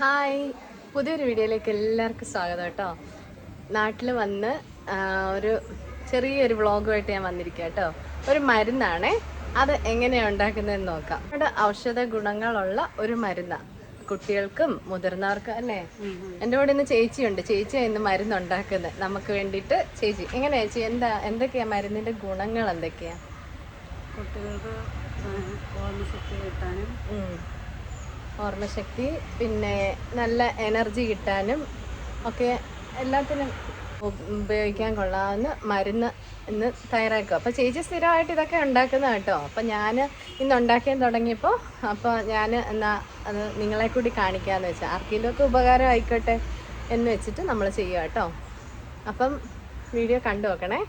Hi. പുതിയൊരു വീഡിയോയിലേക്ക് എല്ലാവർക്കും സ്വാഗതം കേട്ടോ. നാട്ടിൽ വന്ന് ഒരു ചെറിയൊരു വ്ളോഗുമായിട്ട് ഞാൻ വന്നിരിക്കുക കേട്ടോ. ഒരു മരുന്നാണേ. അത് എങ്ങനെയാണ് ഉണ്ടാക്കുന്നതെന്ന് നോക്കാം. നമ്മുടെ ഔഷധ ഗുണങ്ങളുള്ള ഒരു മരുന്നാണ് കുട്ടികൾക്കും മുതിർന്നവർക്കും അല്ലേ? എന്റെ കൂടെ ഇന്ന് ചേച്ചിയുണ്ട്. ചേച്ചി ഇന്ന് മരുന്ന് ഉണ്ടാക്കുന്നത് നമുക്ക് വേണ്ടിയിട്ട് ചേച്ചി എങ്ങനെയാ ചേച്ചി? എന്താ എന്തൊക്കെയാ മരുന്നിന്റെ ഗുണങ്ങൾ എന്തൊക്കെയാ? കുട്ടികൾക്ക് കിട്ടാനും. ഓർമ്മശക്തി പിന്നെ നല്ല എനർജി കിട്ടാനും ഒക്കെ എല്ലാത്തിനും ഉപയോഗിക്കാൻ കൊള്ളാവുന്ന മരുന്ന് ഇന്ന് തയ്യാറാക്കുക. അപ്പോൾ ചേച്ചി സ്ഥിരമായിട്ട് ഇതൊക്കെ ഉണ്ടാക്കുന്ന കേട്ടോ. അപ്പം ഞാൻ ഇന്ന് ഉണ്ടാക്കാൻ തുടങ്ങിയപ്പോൾ അപ്പോൾ ഞാൻ എന്നാ അത് നിങ്ങളെ കൂടി കാണിക്കാമെന്ന് വെച്ചാൽ ആർക്കെങ്കിലും ഒക്കെ ഉപകാരം ആയിക്കോട്ടെ എന്ന് വെച്ചിട്ട് നമ്മൾ ചെയ്യുക കേട്ടോ. അപ്പം വീഡിയോ കണ്ടു നോക്കണേ.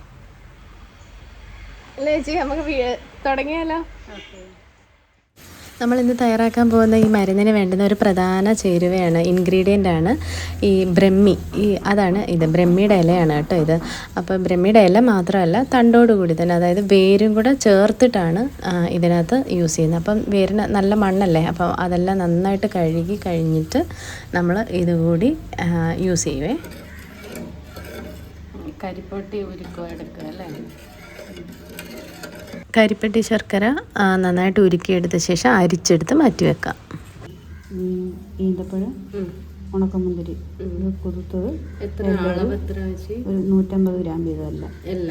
അല്ലേ ചേച്ചി നമുക്ക് തുടങ്ങിയാലോ? നമ്മൾ ഇന്ന് തയ്യാറാക്കാൻ പോകുന്ന ഈ മരുന്നിന് വേണ്ടുന്ന ഒരു പ്രധാന ചേരുവയാണ് ഇൻഗ്രീഡിയന്റ് ആണ് ഈ ബ്രഹ്മി. ഈ അതാണ് ഇത് ബ്രഹ്മിയുടെ ഇലയാണ് കേട്ടോ ഇത്. അപ്പോൾ ബ്രഹ്മിയുടെ ഇല മാത്രമല്ല തണ്ടോട് കൂടി തന്നെ അതായത് വേരും കൂടെ ചേർത്തിട്ടാണ് ഇതിനകത്ത് യൂസ് ചെയ്യുന്നത്. അപ്പം വേരിന് നല്ല മണ്ണല്ലേ? അപ്പോൾ അതെല്ലാം നന്നായിട്ട് കഴുകി കഴിഞ്ഞിട്ട് നമ്മൾ ഇതുകൂടി യൂസ് ചെയ്യുവേ. കരിപ്പൊട്ടി ഉരുക്കുക എടുക്കുക അല്ലേ? കരിപ്പെട്ടി ശർക്കര നന്നായിട്ട് ഉരുക്കിയെടുത്ത ശേഷം അരിച്ചെടുത്ത് മാറ്റി വെക്കാം. ഈന്തപ്പഴം ഉണക്കമുന്തിരി കൊതുത്തത് കുതിർത്തത് എത്ര അളവ് എത്ര വെച്ച്? ഒരു നൂറ്റമ്പത് ഗ്രാം വീതമല്ല. അല്ല.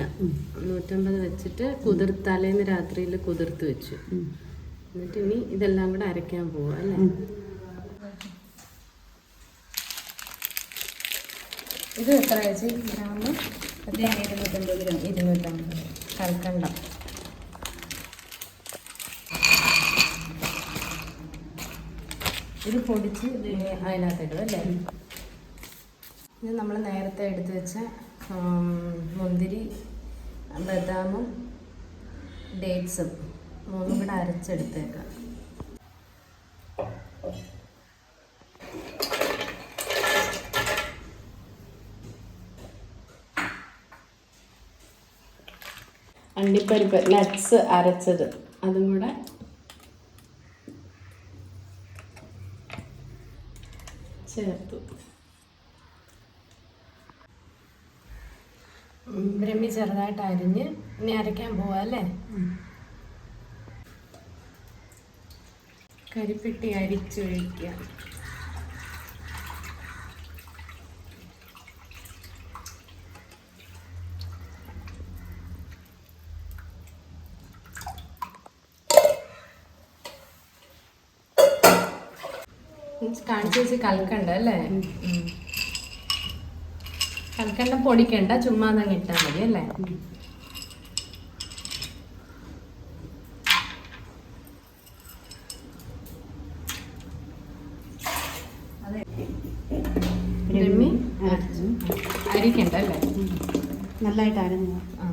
നൂറ്റമ്പത് വെച്ചിട്ട് കുതിർ തലേന്ന് രാത്രിയിൽ കുതിർത്ത് വെച്ചു. എന്നിട്ട് ഇനി ഇതെല്ലാം കൂടെ അരയ്ക്കാൻ പോവാ അല്ലേ? ഇത് എത്ര വെച്ച്? ഗ്രാം ഇരുന്നൂറ്റമ്പത് ഗ്രാം ഇരുന്നൂറ്റമ്പത്. കൽക്കണ്ടം. ഇത് പൊടിച്ച് അതിനകത്തിടും അല്ലേ? ഇത് നമ്മൾ നേരത്തെ എടുത്ത് വെച്ച മുന്തിരി ബദാമും ഡേറ്റ്സും മൂന്നും കൂടെ അരച്ചെടുത്തേക്കാം. അണ്ടിപ്പരിപ്പ് നട്ട്സ് അരച്ചത്. അതും കൂടെ ചേർത്തു. ബ്രഹ്മി ചെറുതായിട്ട് അരിഞ്ഞ് ഇനി അരയ്ക്കാൻ പോവാ അല്ലേ? കരിപ്പെട്ടി അരിച്ചൊഴിക്കുക കാണിച്ചു വെച്ച് കൽക്കണ്ട അല്ലേ? കൽക്കണ്ട പൊടിക്കണ്ട ചുമ്മാ അങ്ങ് ഇട്ടാൽ മതി അല്ലേ? അരിക്കണ്ടല്ലേ അരിക്കണ്ട അല്ലേ? നല്ലതായിട്ട് അരഞ്ഞു ആ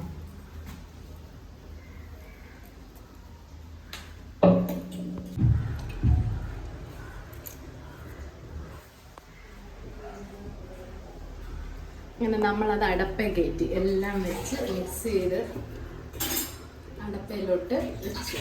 ഇങ്ങനെ നമ്മളത് അടപ്പേ കയറ്റി എല്ലാം വെച്ച് മിക്സ് ചെയ്ത് അടപ്പയിലോട്ട് വെച്ചു.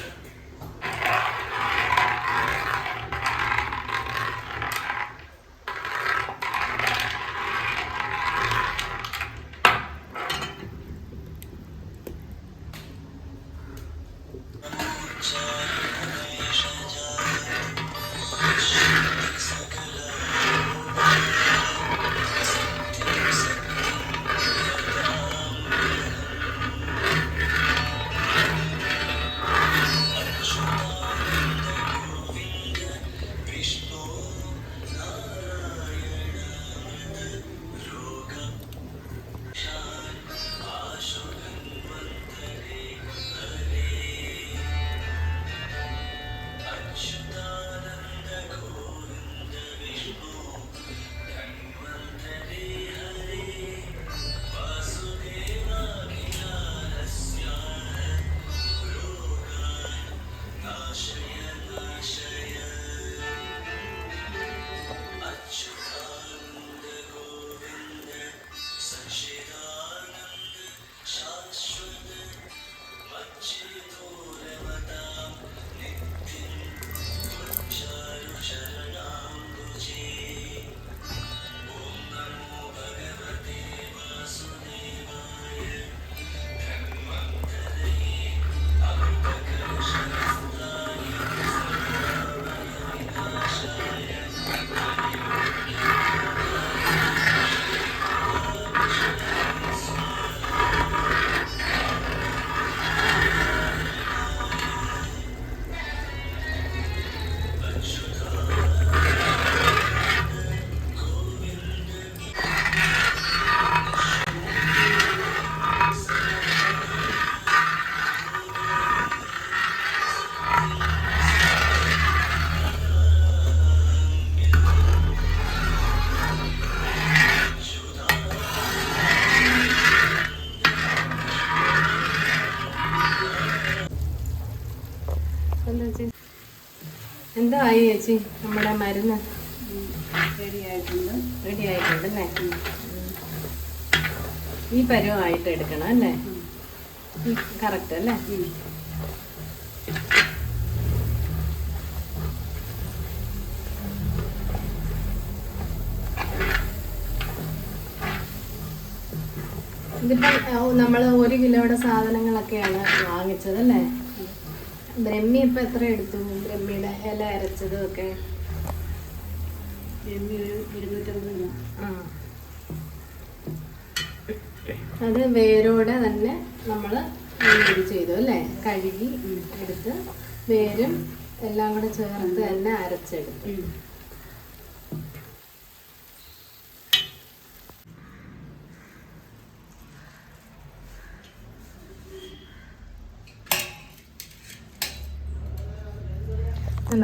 寄托 ചേച്ചി നമ്മുടെ മരുന്ന്. റെഡി ആയിട്ടുണ്ട് റെഡി അല്ലേ ഈ പരുവമായിട്ട് എടുക്കണം അല്ലേ? കറക്റ്റ് അല്ലേ? ഇതിപ്പോ നമ്മൾ ഒരു കിലോയുടെ സാധനങ്ങളൊക്കെയാണ് വാങ്ങിച്ചത് അല്ലേ? ബ്രഹ്മി ഇപ്പം എത്ര എടുത്തു? ബ്രഹ്മിയുടെ ഇല അരച്ചതും ഒക്കെ. എമ്മി ഒരു ഇരുന്നൂറ്റമ്പത് ആ. അത് വേരോടെ തന്നെ നമ്മൾ ഇത് ചെയ്തു അല്ലേ? കഴുകി എടുത്ത് വേരും എല്ലാം കൂടെ ചേർത്ത് തന്നെ അരച്ചെടുത്തു.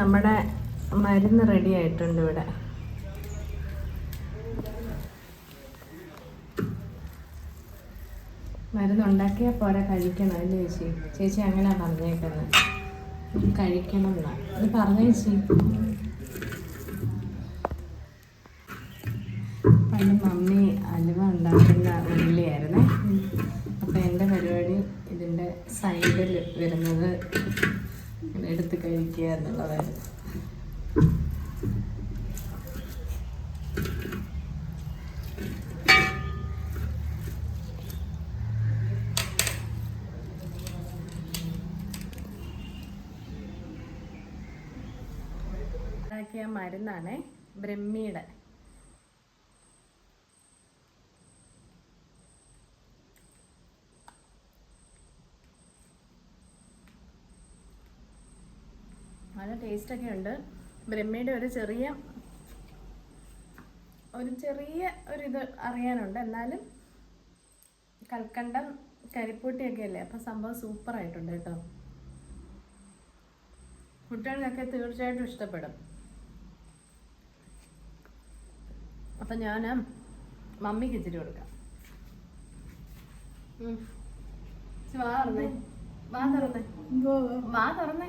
നമ്മുടെ മരുന്ന് റെഡി ആയിട്ടുണ്ട് ഇവിടെ. മരുന്ന് ഉണ്ടാക്കിയാൽ പോരാ കഴിക്കണം അല്ലേ ചേച്ചി? ചേച്ചി അങ്ങനെ പറഞ്ഞേക്കുന്നത് കഴിക്കണം എന്നാ ഇത് പറഞ്ഞ ചേച്ചി. പണ്ട് മമ്മി അലുവ ഉണ്ടാക്കുന്ന ഉള്ളിയായിരുന്നേ. അപ്പം എന്റെ പരിപാടി ഇതിന്റെ സൈഡിൽ വരുന്നത് എടുത്ത് കഴിക്കുക എന്നുള്ളതായിരുന്നു ഉണ്ടാക്കിയ മരുന്നാണ് ബ്രഹ്മിയുടെ നല്ല ടേസ്റ്റൊക്കെ ഉണ്ട്. ബ്രഹ്മയുടെ ഒരു ചെറിയ ഒരു ചെറിയ ഒരു ഒരിത് അറിയാനുണ്ട്. എന്നാലും കൽക്കണ്ടം കരിപ്പൂട്ടിയൊക്കെ അല്ലേ? അപ്പം സംഭവം സൂപ്പർ ആയിട്ടുണ്ട് കേട്ടോ. കുട്ടികൾക്കൊക്കെ തീർച്ചയായിട്ടും ഇഷ്ടപ്പെടും. അപ്പം ഞാൻ മമ്മിക്ക് ഇച്ചിരി കൊടുക്കാം. വാ തുറന്നേ. വാ തുറന്നേ. വാ തുറന്നേ.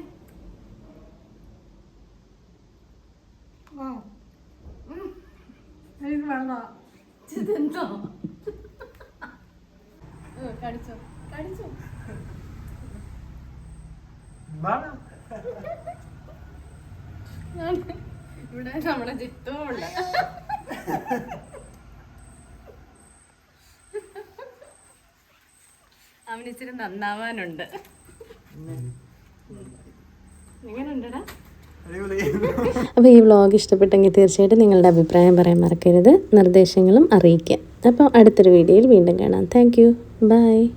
എനിക്ക് വേണ്ട ഇതെന്തോ കടിച്ചോ. കടിച്ചോ ഇവിടെ നമ്മുടെ ചിത്തവും ഉണ്ട് അവൻ ഇച്ചിരി നന്നാവാനുണ്ട്. എങ്ങനെയുണ്ടടാ അപ്പോൾ ഈ വ്ളോഗ് ഇഷ്ടപ്പെട്ടെങ്കിൽ തീർച്ചയായിട്ടും നിങ്ങളുടെ അഭിപ്രായം പറയാൻ മറക്കരുത്. നിർദ്ദേശങ്ങളും അറിയിക്കുക. അപ്പോൾ അടുത്തൊരു വീഡിയോയിൽ വീണ്ടും കാണാം. Thank you by